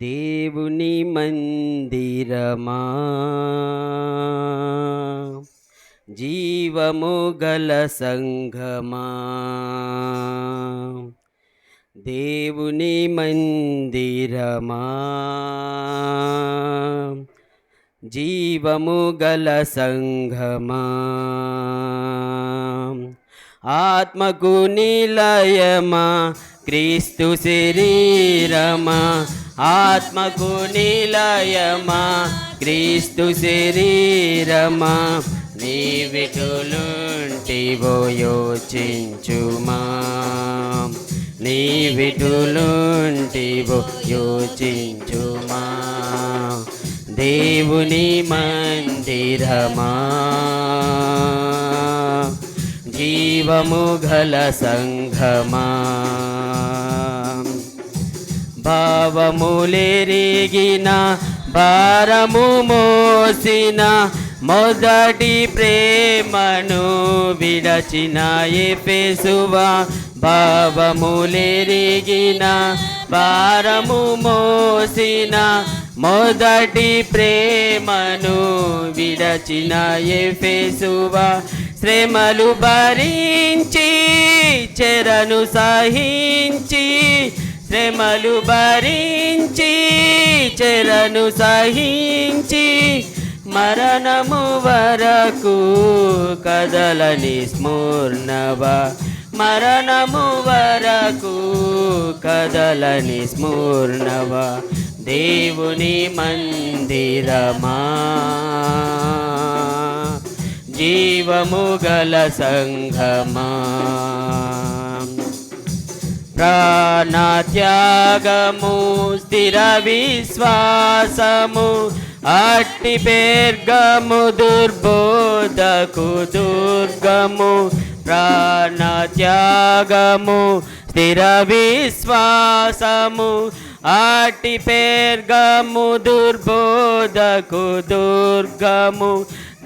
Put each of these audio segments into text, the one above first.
దేవుని మందిరమా? జీవము గల సంఘమా? దేవుని మందిరమా? జీవము గల సంఘమా? ఆత్మకు నిలయమా? క్రీస్తు శరీరమా? ఆత్మకు నిలయమా క్రీస్తు శరీరమా నీ విటులుంటివో యోచించుమా. నీ విటులుంటివో యోచించుమా. దేవుని మందిరమా. జీవము గల సంఘమా. భావములెరిగిన భారము మోసిన మొదటి ప్రేమను విడచిన ఎపెసువా భావములెరిగిన భారము మోసిన మొదటి ప్రేమను విడచిన ఎఫెసువా. శ్రమలు భరించి చెరను సహించి శ్రమలు భరించి చెరను సహించి మరణము వరకు కదలని స్మూర్ణవా. మరణము వరకు కదలని స్మూర్ణవా. దేవుని మందిరమా. జీవము గల సంఘమా. ప్రాణత్యాగము స్థిర విశ్వాసము అట్టి పేర్గము దుర్బోధకు దుర్గము ప్రాణత్యాగము స్థిర విశ్వాసము అట్టి పేర్గము దుర్బోధకు దుర్గము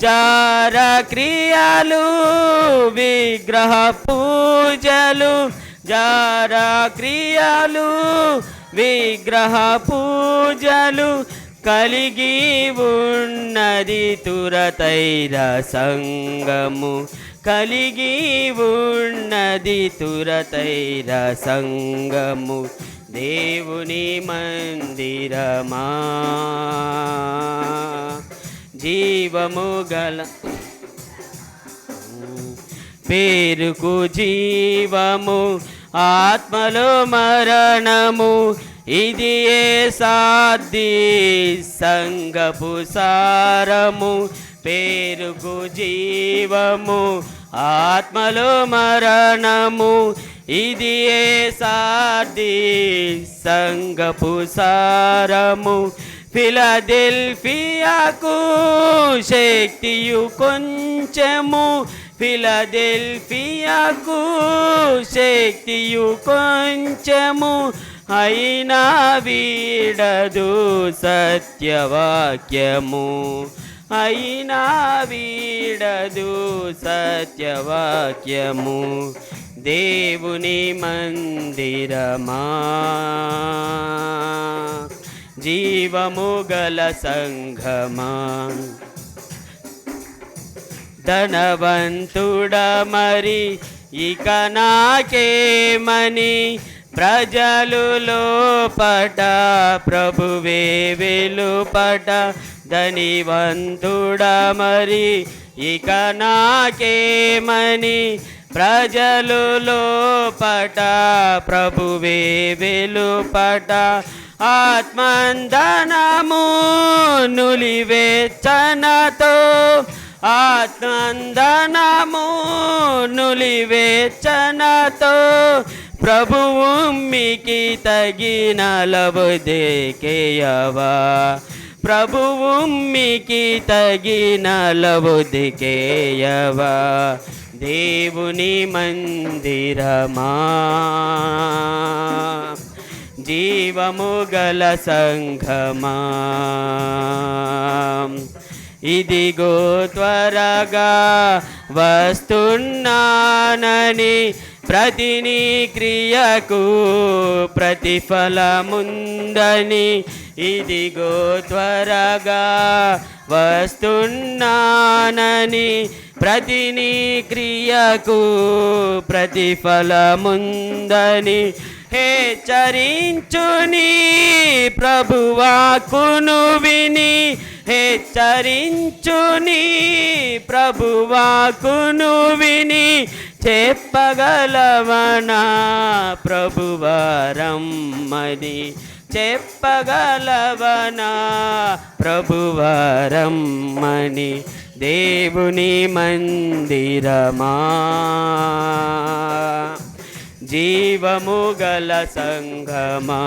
చార క్రియలు విగ్రహ పూజలు జార క్రియలు విగ్రహ పూజలు కలిగి ఉన్నది తురతైర సంగము. కలిగి ఉన్నది తురతైర సంగము. దేవుని మందిరమా. జీవము గల పేరుకు జీవము ఆత్మలో మరణము ఇది ఏ సాధ్య సంగపు సారము పేరుకు జీవము ఆత్మలో మరణము ఇది ఏ సాధ్య సంగపు సారము ఫిలదెల్ఫియాకు శక్తియు కొంచెము ఫిలదెల్ఫియాకు శక్తియు కొంచెము అయినా వీడదు సత్యవాక్యము. అయినా వీడదు సత్యవాక్యము. దేవుని మందిరమా. జీవము గల సంఘమా. ధనవంతుడ మరి? ఇక నాకేమని? ప్రజలు లోపట ప్రభువే వెలుపట ధనివంతుడ మరి? ఇక నాకేమని? ప్రజలు లోపట ప్రభువే వెలుపట ఆత్మందనము నులివేచనతో ఆత్మందనము నులివేచనతో ప్రభువు మీకు తగిన లబుదేకేయవా ప్రభువు మీకు తగిన లబుదికేయవా దేవుని మందిరమా. జీవము గల సంఘమా. ఇదిగో త్వరగా వస్తున్నానని ప్రతిని క్రియకు ప్రతిఫలముందని. ఇదిగో త్వరగా వస్తున్నానని ప్రతిని క్రియకు ప్రతిఫలముందని. హెచ్చరించుని ప్రభువాకును విని హెచ్చరించుని ప్రభువాకును విని చెప్పగలవనా ప్రభువారమ్మని చెప్పగలవనా ప్రభువారమ్మని దేవుని మందిరమా? జీవము గల సంగమా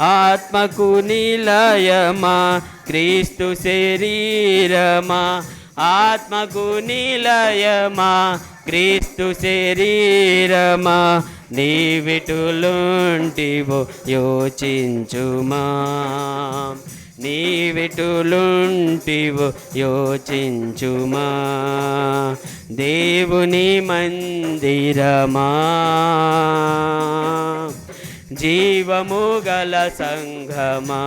ఆత్మకు నిలయమా క్రీస్తు శరీరమా? ఆత్మకు నిలయమా క్రీస్తు శరీరమా? నీవిటులుంటివో యోచించుమా? నీవిటులుంటివో యోచించుమా? దేవుని మందిరమా? జీవము గల సంఘమా.